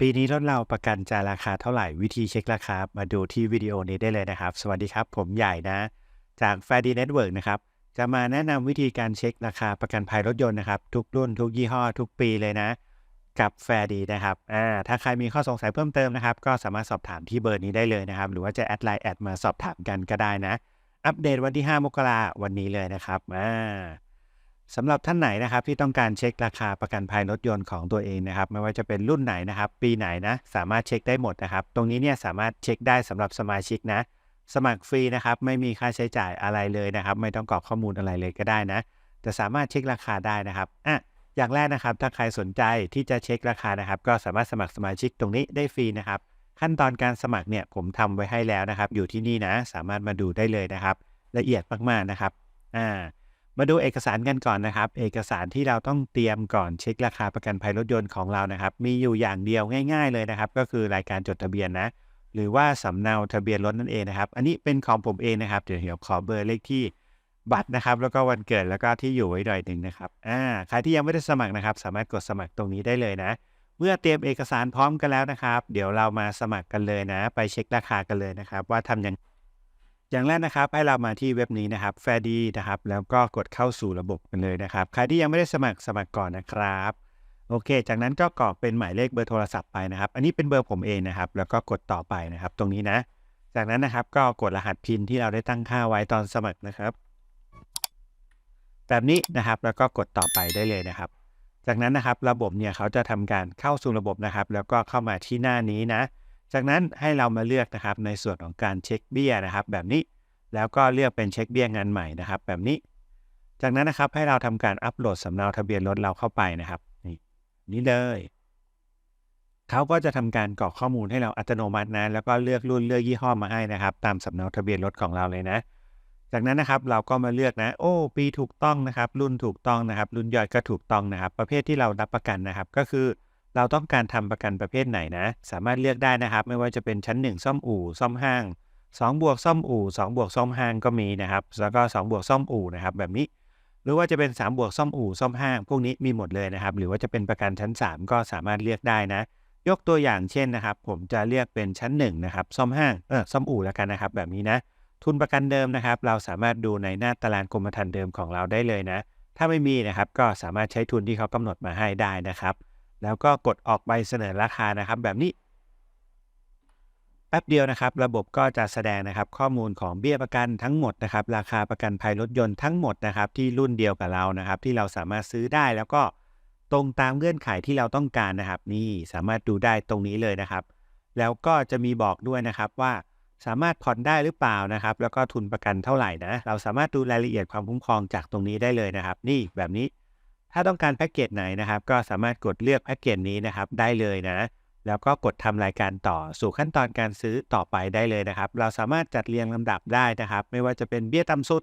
ปีนี้รถเราประกันจะราคาเท่าไหร่วิธีเช็คราคามาดูที่วิดีโอนี้ได้เลยนะครับ สวัสดีครับ ผมใหญ่นะ จากแฟดีเน็ตเวิร์กนะครับ จะมาแนะนำวิธีการเช็คราคาประกันภัยรถยนต์นะครับ ทุกรุ่นทุกยี่ห้อ ทุกปีเลยนะ กับแฟดีนะครับอ่าถ้าใครมีข้อสงสัยเพิ่มเติมนะครับ ก็สามารถสอบถามที่เบอร์นี้ได้เลยนะครับ หรือว่าจะแอดไลน์แอดมาสอบถามกันก็ได้นะ อัปเดตวันที่ 5 มกราวันนี้เลยนะครับอ่า สำหรับท่านไหนนะครับที่ต้องการเช็คราคาประกันภัยรถยนต์ของตัวเองนะครับไม่ว่าจะเป็นรุ่นไหนนะครับ ปีไหนนะสามารถเช็คได้หมดนะครับ ตรงนี้เนี่ยสามารถเช็คได้สำหรับสมาชิกนะ สมัครฟรีนะครับไม่มีค่าใช้จ่ายอะไรเลยนะครับ ไม่ต้องกรอกข้อมูลอะไรเลยก็ได้นะจะสามารถเช็คราคาได้นะครับอะอย่างแรกนะครับถ้าใครสนใจที่จะเช็คราคานะครับ ก็สามารถสมัครสมาชิกตรงนี้ได้ฟรีนะครับ ขั้นตอนการสมัครเนี่ยผมทำไว้ให้แล้วนะครับ อยู่ที่นี่นะ สามารถมาดูได้เลยนะครับ ละเอียดมากๆนะครับอ่า มาดูเอกสารกันก่อนนะครับ เอกสารที่เราต้องเตรียมก่อนเช็คราคาประกันภัยรถยนต์ของเรานะครับ มีอยู่อย่างเดียวง่าย ๆ เลยนะครับ ก็คือรายการจดทะเบียนนะ หรือว่าสำเนาทะเบียนรถนั่นเองนะครับ อันนี้เป็นของผมเองนะครับ เดี๋ยวเดี๋ยวขอเบอร์เลขที่บัตรนะครับ แล้วก็วันเกิดแล้วก็ที่อยู่ไว้หน่อยหนึ่งนะครับ อ่า ใครที่ยังไม่ได้สมัครนะครับ สามารถกดสมัครตรงนี้ได้เลยนะ เมื่อเตรียมเอกสารพร้อมกันแล้วนะครับ เดี๋ยวเรามาสมัครกันเลยนะ ไปเช็คราคากันเลยนะครับ ว่าทำยัง อย่างแรกนะครับให้เรามาที่เว็บนี้นะครับแฟดีนะครับ แล้วก็กดเข้าสู่ระบบกันเลยนะครับใครที่ยังไม่ได้สมัครสมัครก่อนนะครับโอเค จากนั้นก็กรอกเป็นหมายเลขเบอร์โทรศัพท์ไปนะครับ อันนี้เป็นเบอร์ผมเองนะครับ แล้วก็กดต่อไปนะครับ ตรงนี้นะ จากนั้นนะครับก็กดรหัสพินที่เราได้ตั้งค่าไว้ตอนสมัครนะครับ แบบนี้นะครับแล้วก็กดต่อไปได้เลยนะครับ จากนั้นนะครับระบบเนี่ยเขาจะทำการเข้าสู่ระบบนะครับ แล้วก็เข้ามาที่หน้านี้นะ จากนั้นให้เรามาเลือกนะครับในส่วนของการเช็คเบี้ยนะครับแบบนี้แล้วก็เลือกเป็นเช็คเบี้ยงานใหม่นะครับ แบบนี้ จากนั้นนะครับให้เราทำการอัปโหลดสำเนาทะเบียนรถเราเข้าไปนะครับนี่นี่เลยเขาก็จะทำการกรอกข้อมูลให้เราอัตโนมัตินะแล้วก็เลือกรุ่นเลือกยี่ห้อมาให้นะครับ ตามสำเนาทะเบียนรถของเราเลยนะ จากนั้นนะครับเราก็มาเลือกนะ โอ้ ปีถูกต้องนะครับ รุ่นถูกต้องนะครับ รุ่นย่อยก็ถูกต้องนะครับ ประเภทที่เรารับประกันนะครับ ก็คือ เราต้องการทำประกันประเภทไหนนะ สามารถเลือกได้นะครับ ไม่ว่าจะเป็นชั้น 1 ซ่อมอู่ซ่อมห้าง2บวกซ่อมอู่2บวกซ่อมห้างก็มีนะครับ แล้วก็2บวกซ่อมอู่นะครับแบบนี้หรือว่าจะเป็น3บวกซ่อมอู่ซ่อมห้าง พวกนี้มีหมดเลยนะครับ หรือว่าจะเป็นประกันชั้น 3 ก็สามารถเลือกได้นะ ยกตัวอย่างเช่นนะครับ ผมจะเลือกเป็นชั้น1นะครับซ่อมห้างเออซ่อมอู่แล้วกันนะครับ แบบนี้นะทุนประกันเดิมนะครับ เราสามารถดูในหน้าตารางกรมธรรม์เดิมของเราได้เลยนะ ถ้าไม่มีนะครับ ก็สามารถใช้ทุนที่เขากำหนดมาให้ได้นะครับ แล้วก็กดออกใบเสนอราคานะครับ แบบนี้ แป๊บเดียวนะครับ ระบบก็จะแสดงนะครับ ข้อมูลของเบี้ยประกันทั้งหมดนะครับ ราคาประกันภัยรถยนต์ทั้งหมดนะครับ ที่รุ่นเดียวกับเรานะครับ ที่เราสามารถซื้อได้แล้วก็ตรงตามเงื่อนไขที่เราต้องการนะครับ นี่สามารถดูได้ตรงนี้เลยนะครับ แล้วก็จะมีบอกด้วยนะครับว่าสามารถผ่อนได้หรือเปล่านะครับ แล้วก็ทุนประกันเท่าไหร่นะ เราสามารถดูรายละเอียดความคุ้มครองจากตรงนี้ได้เลยนะครับ นี่แบบนี้ ถ้าต้องการแพ็กเกจไหนนะครับ ก็สามารถกดเลือกแพ็กเกจนี้นะครับได้เลยนะ แล้วก็กดทำรายการต่อสู่ขั้นตอนการซื้อต่อไปได้เลยนะครับ เราสามารถจัดเรียงลำดับได้นะครับ ไม่ว่าจะเป็นเบี้ยต่ำสุด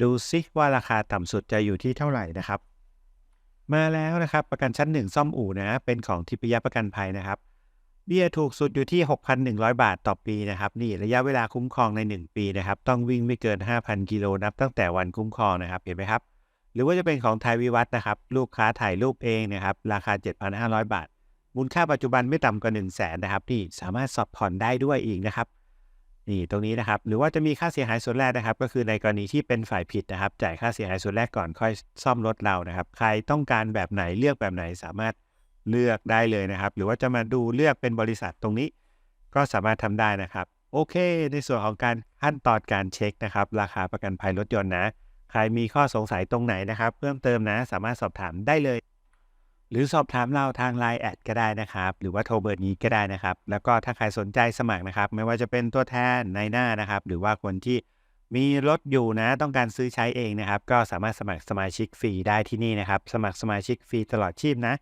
ดูซิว่าราคาต่ำสุดจะอยู่ที่เท่าไหร่นะครับ มาแล้วนะครับ ประกันชั้น 1 ซ่อมอู่นะเป็นของทิพยประกันภัยนะครับเบี้ยถูกสุดอยู่ที่ 6,100 บาทต่อปีนะครับ นี่ระยะเวลาคุ้มครองใน 1 ปีนะครับ ต้องวิ่งไม่เกิน 5,000 กิโลนับตั้งแต่วันคุ้มครองนะครับ เห็นไหมครับ หรือว่าจะเป็นของไทยวิวัฒนะครับ ลูกค้าถ่ายรูปเองนะครับ ราคา 7,500 บาท มูลค่าปัจจุบันไม่ต่ำกว่า 1 0 0 0 0แสนนะครับที่สามารถสอบผ่อนได้ด้วยอีกนะครับนี่ตรงนี้นะครับ หรือว่าจะมีค่าเสียหายส่วนแรกนะครับ ก็คือในกรณีที่เป็นฝ่ายผิดนะครับ จ่ายค่าเสียหายส่วนแรกก่อนค่อยซ่อมรถเรานะครับ ใครต้องการแบบไหนเลือกแบบไหนสามารถเลือกได้เลยนะครับ หรือว่าจะมาดูเลือกเป็นบริษัทตรงนี้ ก็สามารถทำได้นะครับ โอเค ในส่วนของการขั้นตอนการเช็คนะครับ ราคาประกันภัยรถยนต์นะ ใครมีข้อสงสัยตรงไหนนะครับ เพิ่มเติมนะ สามารถสอบถามได้เลย หรือสอบถามเราทาง Line แอดก็ได้นะครับ หรือว่าโทรเบอร์นี้ก็ได้นะครับ แล้วก็ถ้าใครสนใจสมัครนะครับ ไม่ว่าจะเป็นตัวแทนในหน้านะครับ หรือว่าคนที่มีรถอยู่นะ ต้องการซื้อใช้เองนะครับ ก็สามารถสมัครสมาชิกฟรีได้ที่นี่นะครับ สมัครสมาชิกฟรีตลอดชีพนะ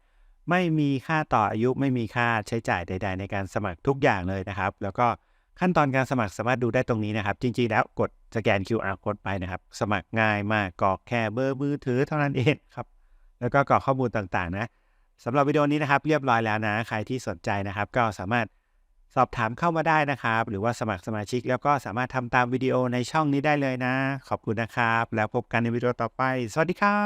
ไม่มีค่าต่ออายุไม่มีค่าใช้จ่ายใด ๆ ในการสมัครทุกอย่างเลยนะครับ แล้วก็ ขั้นตอนการสมัครสามารถดูได้ตรงนี้นะครับ จริงๆ แล้วกดสแกน QR code ไปนะครับ สมัครง่ายมากกรอกแค่เบอร์มือถือเท่านั้นเองครับ แล้วก็กรอกข้อมูลต่างๆ นะสำหรับวิดีโอนี้นะครับ เรียบร้อยแล้วนะ ใครที่สนใจนะครับ ก็สามารถสอบถามเข้ามาได้นะครับ หรือว่าสมัครสมาชิก แล้วก็สามารถทำตามวิดีโอในช่องนี้ได้เลยนะ ขอบคุณนะครับ แล้วพบกันในวิดีโอต่อไป สวัสดีครับ